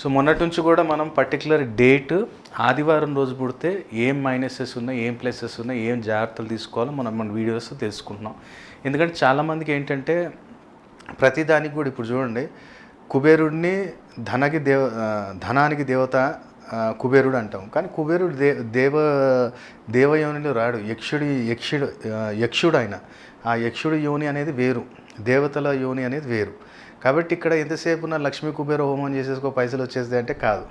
So మొన్నటి నుంచి కూడా మనం పర్టికులర్ డేట్ ఆదివారం రోజు పుడితే ఏం మైనసెస్ ఉన్నాయి ఏం ప్లసెస్ ఉన్నాయి ఏం జాగ్రత్తలు తీసుకోవాలో మనం మన వీడియోస్ తెలుసుకుంటున్నాం. ఎందుకంటే చాలామందికి ఏంటంటే ప్రతిదానికి కూడా ఇప్పుడు చూడండి కుబేరుడిని ధనకి దేవ ధనానికి దేవత కుబేరుడు అంటాం. కానీ కుబేరుడు దే దేవ దేవయోనిలో రాడు. యక్షుడి యక్షుడు యక్షుడు ఆయన. ఆ యక్షుడి యోని అనేది వేరు. దేవతల యోని అనేది వేరు. కాబట్టి ఇక్కడ ఎంతసేపు నా లక్ష్మీ కుబేర హోమం చేసేసుకో పైసలు వచ్చేది అంటే కాదు.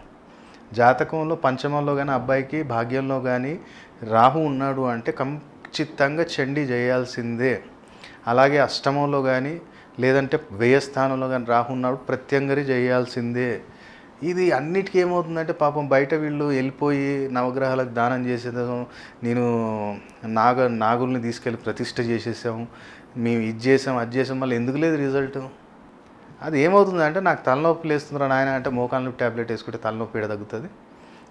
జాతకంలో పంచమంలో కానీ అబ్బాయికి భాగ్యంలో కానీ రాహు ఉన్నాడు అంటే ఖచ్చితంగా చండీ చేయాల్సిందే. అలాగే అష్టమంలో కానీ లేదంటే వ్యయస్థానంలో కానీ రాహు ఉన్నాడు ప్రత్యంగరి చేయాల్సిందే. ఇది అన్నిటికీ ఏమవుతుందంటే పాపం బయట వీళ్ళు వెళ్ళిపోయి నవగ్రహాలకు దానం చేసేదాం నేను నాగ నాగుల్ని తీసుకెళ్ళి ప్రతిష్ట చేసేసాము మేము ఇది చేసాం అది చేసాం మళ్ళీ ఎందుకు లేదు రిజల్ట్? అది ఏమవుతుందంటే నాకు తలనొప్పి లేస్తుందిరా నాయన అంటే మోకాల నొప్పి ట్యాబ్లెట్ వేసుకుంటే తలనొప్పి ఎడ తగ్గుతుంది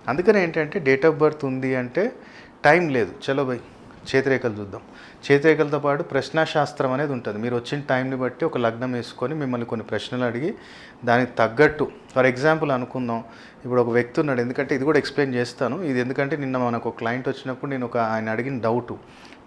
అందుకని ఏంటంటే డేట్ ఆఫ్ బర్త్ ఉంది అంటే టైం లేదు. చలో బై చేతిరేఖలు చూద్దాం. చేతిరేఖలతో పాటు ప్రశ్నాశాస్త్రం అనేది ఉంటుంది. మీరు వచ్చిన టైంని బట్టి ఒక లగ్నం వేసుకొని మిమ్మల్ని కొన్ని ప్రశ్నలు అడిగి దానికి తగ్గట్టు ఫర్ ఎగ్జాంపుల్ అనుకుందాం ఇప్పుడు ఒక వ్యక్తి ఉన్నాడు ఎందుకంటే ఇది కూడా ఎక్స్ప్లెయిన్ చేస్తాను. ఇది ఎందుకంటే నిన్న మనకు ఒక క్లయింట్ వచ్చినప్పుడు నేను ఒక ఆయన అడిగిన డౌటు.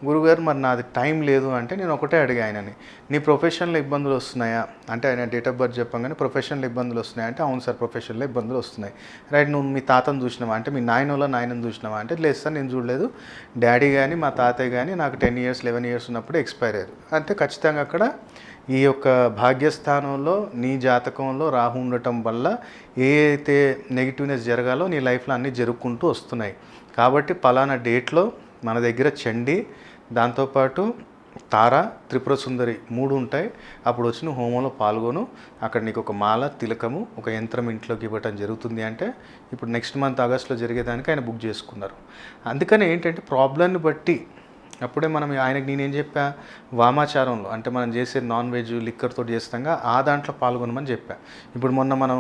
గురుగారు మరి నాది టైం లేదు అంటే నేను ఒకటే అడిగా ఆయనని. నీ ప్రొఫెషన్లో ఇబ్బందులు వస్తున్నాయా? అంటే ఆయన డేట్ ఆఫ్ బర్త్ చెప్పగానే ప్రొఫెషన్లో ఇబ్బందులు వస్తున్నాయా? అంటే అవును సార్ ప్రొఫెషన్లో ఇబ్బందులు వస్తున్నాయి. రైట్ నువ్వు మీ తాతను చూసినావా? అంటే మీ నాయనలో నాయనని నాయనను చూసినావా? అంటే లేదు సార్ నేను చూడలేదు. డాడీ కానీ మా తాతయ్య కానీ నాకు టెన్ ఇయర్స్ లెవెన్ ఇయర్స్ ఉన్నప్పుడు ఎక్స్పైర్ అయ్యారు. అంటే ఖచ్చితంగా అక్కడ ఈ యొక్క భాగ్యస్థానంలో నీ జాతకంలో రాహు ఉండటం వల్ల ఏ అయితే నెగిటివ్నెస్ జరగాలో నీ లైఫ్లో అన్నీ జరుపుకుంటూ వస్తున్నాయి. కాబట్టి పలానా డేట్లో మన దగ్గర చండి దాంతోపాటు తార త్రిపుర సుందరి మూడు ఉంటాయి. అప్పుడు వచ్చి నువ్వు హోమంలో పాల్గొను. అక్కడ నీకు ఒక మాల తిలకము ఒక యంత్రం ఇంట్లోకి ఇవ్వటం జరుగుతుంది అంటే ఇప్పుడు నెక్స్ట్ మంత్ ఆగస్ట్లో జరిగేదానికి ఆయన బుక్ చేసుకున్నారు. అందుకని ఏంటంటే ప్రాబ్లమ్ని బట్టి అప్పుడే మనం ఆయనకి నేనేం చెప్పా? వామాచారంలో అంటే మనం చేసే నాన్ వెజ్ లిక్కర్తో చేస్తాంగా ఆ దాంట్లో పాల్గొనమని చెప్పా. ఇప్పుడు మొన్న మనం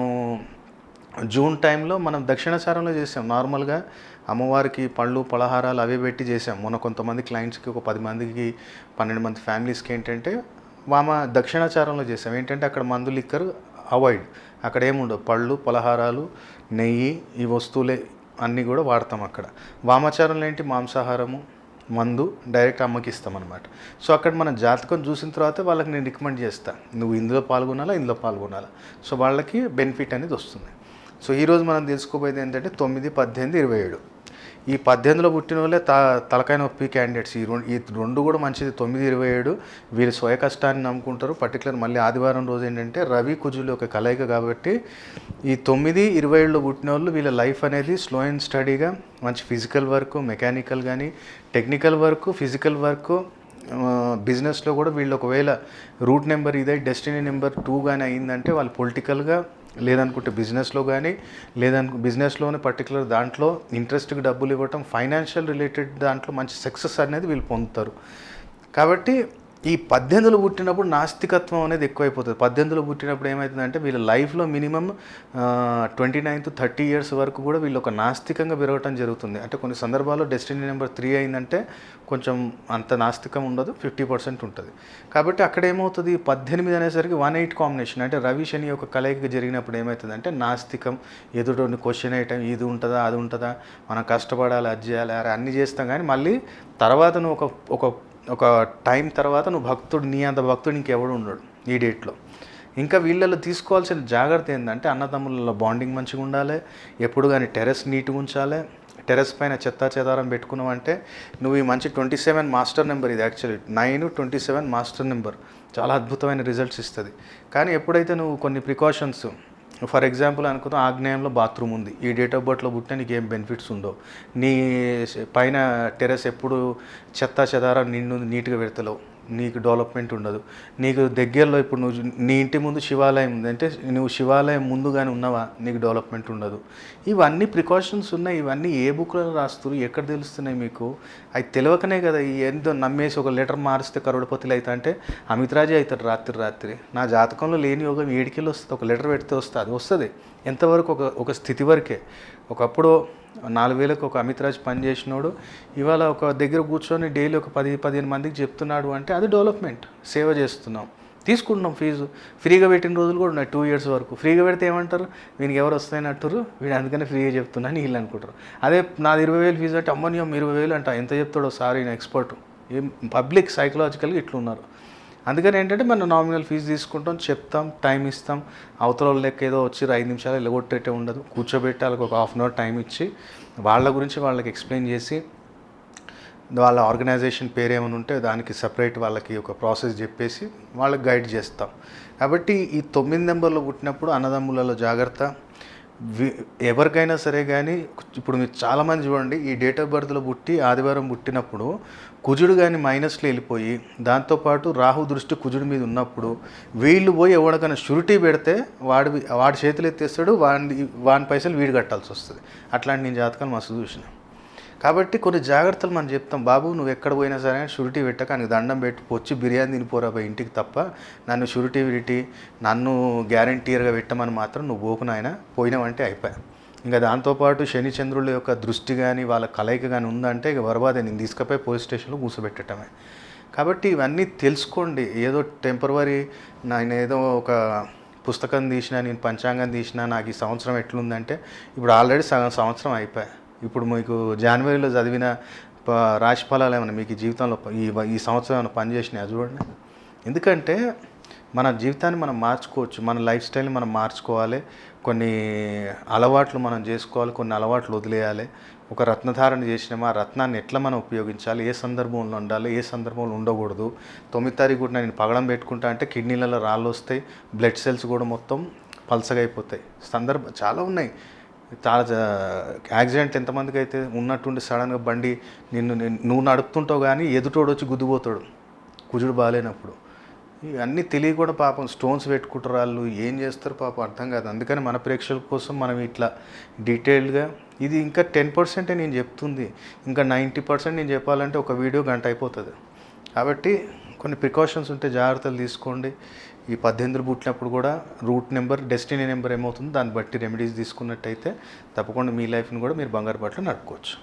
జూన్ టైంలో మనం దక్షిణాచారంలో చేసాం. నార్మల్గా అమ్మవారికి పళ్ళు పలహారాలు అవే పెట్టి చేసాం. మొన్న కొంతమంది క్లయింట్స్కి ఒక పది మందికి పన్నెండు మంది ఫ్యామిలీస్కి ఏంటంటే వామ దక్షిణాచారంలో చేసాం. ఏంటంటే అక్కడ మందు లిక్కర్ అవాయిడ్. అక్కడ ఏముండవు? పళ్ళు పలహారాలు నెయ్యి ఈ వస్తువులే అన్నీ కూడా వాడతాం అక్కడ. వామాచారంలో ఏంటి? మాంసాహారము మందు డైరెక్ట్ అమ్మకి ఇస్తామన్నమాట. సో అక్కడ మన జాతకం చూసిన తర్వాత వాళ్ళకి నేను రికమెండ్ చేస్తాను నువ్వు ఇందులో పాల్గొనాలా ఇందులో పాల్గొనాలా? సో వాళ్ళకి బెనిఫిట్ అనేది వస్తుంది. సో ఈరోజు మనం తెలుసుకోబోయేది ఏంటంటే తొమ్మిది పద్దెనిమిది ఇరవై ఏడు. ఈ పద్దెనిమిదిలో పుట్టిన వాళ్ళే త తలకాయ నొప్పి క్యాండిడేట్స్ ఈ రెండు ఈ రెండు కూడా మంచిది. తొమ్మిది ఇరవై ఏడు వీళ్ళు స్వయ కష్టాన్ని నమ్ముకుంటారు. పర్టికులర్ మళ్ళీ ఆదివారం రోజు ఏంటంటే రవి కుజులు ఒక కలయిక కాబట్టి ఈ తొమ్మిది ఇరవై ఏడులో పుట్టిన వాళ్ళు వీళ్ళ లైఫ్ అనేది స్లో అండ్ స్టడీగా మంచి ఫిజికల్ వర్క్ మెకానికల్ కానీ టెక్నికల్ వర్క్ ఫిజికల్ వర్క్ బిజినెస్లో కూడా వీళ్ళు ఒకవేళ రూట్ నెంబర్ ఇదే డెస్టినీ నెంబర్ టూ కానీ అయిందంటే వాళ్ళు పొలిటికల్గా లేదనుకుంటే బిజినెస్లో కానీ లేదనుకు బిజినెస్లోనే పర్టికులర్ దాంట్లో ఇంట్రెస్ట్కి డబ్బులు ఇవ్వటం ఫైనాన్షియల్ రిలేటెడ్ దాంట్లో మంచి సక్సెస్ అనేది వీళ్ళు పొందుతారు. కాబట్టి ఈ పద్దెనిమిదిలో పుట్టినప్పుడు నాస్తికత్వం అనేది ఎక్కువైపోతుంది. పద్దెనిమిదిలో పుట్టినప్పుడు ఏమవుతుందంటే వీళ్ళ లైఫ్లో minimum twenty nine to thirty years వరకు కూడా వీళ్ళు ఒక నాస్తికంగా పెరగటం జరుగుతుంది. అంటే కొన్ని సందర్భాల్లో డెస్టినీ నెంబర్ త్రీ అయిందంటే కొంచెం అంత నాస్తికం ఉండదు ఫిఫ్టీ పర్సెంట్ ఉంటుంది. కాబట్టి అక్కడ ఏమవుతుంది? పద్దెనిమిది అనేసరికి వన్ ఎయిట్ కాంబినేషన్. అంటే రవి శని యొక్క కలయిక జరిగినప్పుడు ఏమవుతుంది అంటే నాస్తికం ఎదుటోని క్వశ్చన్ వేయటం ఇది ఉంటుందా అది ఉంటుందా మనం కష్టపడాలి అది చేయాలి అరే అన్నీ చేస్తాం. కానీ మళ్ళీ తర్వాత నువ్వు ఒక ఒక ఒక టైం తర్వాత నువ్వు భక్తుడు నీ అంత భక్తుడు ఇంకెవడు ఉండడు ఈ డేట్లో. ఇంకా వీళ్ళలో తీసుకోవాల్సిన జాగ్రత్త ఏంటంటే అన్నదమ్ములలో బాండింగ్ మంచిగా ఉండాలి ఎప్పుడు కానీ టెరెస్ నీట్గా ఉంచాలి టెరెస్ పైన చెత్త చెదారం పెట్టుకున్నావంటే నువ్వు ఈ మంచి ట్వంటీ సెవెన్ మాస్టర్ నెంబర్ ఇది actually nine twenty seven master number. చాలా అద్భుతమైన రిజల్ట్స్ ఇస్తుంది. కానీ ఎప్పుడైతే నువ్వు కొన్ని ప్రికాషన్స్ ఫర్ ఎగ్జాంపుల్ అనుకుందాం ఆగ్నేయంలో బాత్రూమ్ ఉంది. ఈ డేట్ ఆఫ్ బర్త్లో పుట్టిన నీకు ఏం బెనిఫిట్స్ ఉండవు. నీ పైన టెరెస్ ఎప్పుడు చెత్త చెదారం నిండు నీట్గా పెడతలేవు నీకు డెవలప్మెంట్ ఉండదు. నీకు దగ్గరలో ఇప్పుడు నువ్వు నీ ఇంటి ముందు శివాలయం ఉంది. అంటే నువ్వు శివాలయం ముందుగానే ఉన్నావా? నీకు డెవలప్మెంట్ ఉండదు. ఇవన్నీ ప్రికాషన్స్ ఉన్నాయి. ఇవన్నీ ఏ బుక్లో రాస్తారు ఎక్కడ తెలుస్తున్నాయి మీకు? అవి తెలియకనే కదా ఈ నమ్మేసి ఒక లెటర్ మారిస్తే కరోడపతిలు అవుతా అంటే అమిత్రాజే అవుతాడు రాత్రి రాత్రి. నా జాతకంలో లేని యోగం ఏడికెళ్ళి వస్తుంది. ఒక లెటర్ పెడితే వస్తుంది. అది వస్తుంది. ఎంతవరకు ఒక ఒక స్థితి వరకే. ఒకప్పుడు నాలుగు వేలకు ఒక అమిత్రాజ్ పని చేసినోడు. ఇవాళ ఒక దగ్గర కూర్చొని డైలీ ఒక పది పదిహేను మందికి చెప్తున్నాడు అంటే అది డెవలప్మెంట్ సేవ చేస్తున్నాం. తీసుకుంటున్నాం ఫీజు. ఫ్రీగా పెట్టిన రోజులు కూడా ఉన్నాయి టూ ఇయర్స్ వరకు. ఫ్రీగా పెడితే ఏమంటారు? వీనికి ఎవరు వస్తాయని వీడు అందుకనే ఫ్రీగా చెప్తున్నాను వీళ్ళు అనుకుంటారు. అదే నాది ఇరవై వేలు ఫీజు అంటే అమ్మని ఇరవై వేలు అంట. ఎంత చెప్తాడో సార్ ఈయన ఎక్స్పర్ట్ ఏం పబ్లిక్ సైకలాజికల్గా ఇట్లున్నారు. అందుకని ఏంటంటే మనం నామినల్ ఫీజు తీసుకుంటాం చెప్తాం టైం ఇస్తాం. అవతల లెక్క ఏదో వచ్చి ఐదు నిమిషాలు వెళ్ళగొట్టేటే ఉండదు. కూర్చోబెట్టి వాళ్ళకి ఒక హాఫ్ అన్ అవర్ టైం ఇచ్చి వాళ్ళ గురించి వాళ్ళకి ఎక్స్ప్లెయిన్ చేసి వాళ్ళ ఆర్గనైజేషన్ పేరు ఏమైనా ఉంటే దానికి సపరేట్ వాళ్ళకి ఒక ప్రాసెస్ చెప్పేసి వాళ్ళకి గైడ్ చేస్తాం. కాబట్టి ఈ తొమ్మిది నెంబర్లో పుట్టినప్పుడు అన్నదమ్ములలో జాగ్రత్త. ఎవరికైనా సరే కానీ ఇప్పుడు మీరు చాలామంది చూడండి ఈ డేట్ ఆఫ్ బర్త్లో పుట్టి ఆదివారం పుట్టినప్పుడు కుజుడు కానీ మైనస్లో వెళ్ళిపోయి దాంతోపాటు రాహు దృష్టి కుజుడి మీద ఉన్నప్పుడు వీళ్ళు పోయి ఎవరికైనా షూరిటీ పెడితే వాడి వాడి చేతులు ఎత్తేస్తాడు వాడి వాని పైసలు వీడు కట్టాల్సి వస్తుంది. అట్లాంటి నేను జాతకాలు మస్తు చూసినా. కాబట్టి కొన్ని జాగ్రత్తలు మనం చెప్తాం. బాబు నువ్వు ఎక్కడ పోయినా సరే షూరిటీ పెట్టక నీకు దండం పెట్టి వచ్చి బిర్యానీ తినిపోరా పోయి ఇంటికి తప్ప. నన్ను షూరిటీ పెట్టి నన్ను గ్యారంటీర్గా పెట్టమని మాత్రం నువ్వు పోకు నాయన. పోయినావంటే అయిపోయా. ఇంకా దాంతోపాటు శని చంద్రుల యొక్క దృష్టి కానీ వాళ్ళ కలయిక కానీ ఉందంటే ఇక వరబాదే నేను తీసుకుపోయి పోలీస్ స్టేషన్లో కూర్చోబెట్టడమే కాబట్టి ఇవన్నీ తెలుసుకోండి. ఏదో టెంపరవరీ నేను ఏదో ఒక పుస్తకం తీసిన నేను పంచాంగం తీసిన నాకు ఈ సంవత్సరం ఎట్లుందంటే ఇప్పుడు ఆల్రెడీ సగం సంవత్సరం అయిపోయా. ఇప్పుడు మీకు జనవరిలో చదివిన ప- రాశి ఫలాలు ఏమైనా మీకు జీవితంలో ఈ ఈ సంవత్సరం ఏమైనా పనిచేసినాయి? చూడండి. ఎందుకంటే మన జీవితాన్ని మనం మార్చుకోవచ్చు. మన లైఫ్ స్టైల్ని మనం మార్చుకోవాలి. కొన్ని అలవాట్లు మనం చేసుకోవాలి. కొన్ని అలవాట్లు వదిలేయాలి. ఒక రత్నధారణ చేసినామా ఆ రత్నాన్ని ఎట్లా మనం ఉపయోగించాలి? ఏ సందర్భంలో ఉండాలి? ఏ సందర్భంలో ఉండకూడదు? తొమ్మిది తారీఖు కూడా నేను పగడం పెట్టుకుంటా అంటే కిడ్నీలలో రాళ్ళు వస్తాయి బ్లడ్ సెల్స్ కూడా మొత్తం పలసగా అయిపోతాయి. సందర్భం చాలా ఉన్నాయి. చాలా యాక్సిడెంట్ ఎంతమందికి అయితే ఉన్నట్టుండి సడన్గా బండి నిన్ను నిన్ను- నువ్వు నడుపుతుంటావు కానీ ఎదుటోడు వచ్చి గుద్దిపోతాడు. కుజుడు బాగాలేనప్పుడు ఇవన్నీ తెలియ కూడా పాపం. స్టోన్స్ పెట్టుకుంటారు వాళ్ళు ఏం చేస్తారు పాపం? అర్థం కాదు. అందుకని మన ప్రేక్షకుల కోసం మనం ఇట్లా డీటెయిల్డ్గా ఇది ఇంకా టెన్ పర్సెంటే నేను చెప్తుంది. ఇంకా నైంటీ పర్సెంట్ నేను చెప్పాలంటే ఒక వీడియో గంట అయిపోతుంది. కాబట్టి కొన్ని ప్రికాషన్స్ ఉంటే జాగ్రత్తలు తీసుకోండి. ఈ పద్దెనిమిది పుట్టినప్పుడు కూడా రూట్ నెంబర్ డెస్టినీ నెంబర్ ఏమవుతుందో దాన్ని బట్టి రెమెడీస్ తీసుకున్నట్టయితే తప్పకుండా మీ లైఫ్ని కూడా మీరు బంగారు పట్ల నడుపుకోవచ్చు.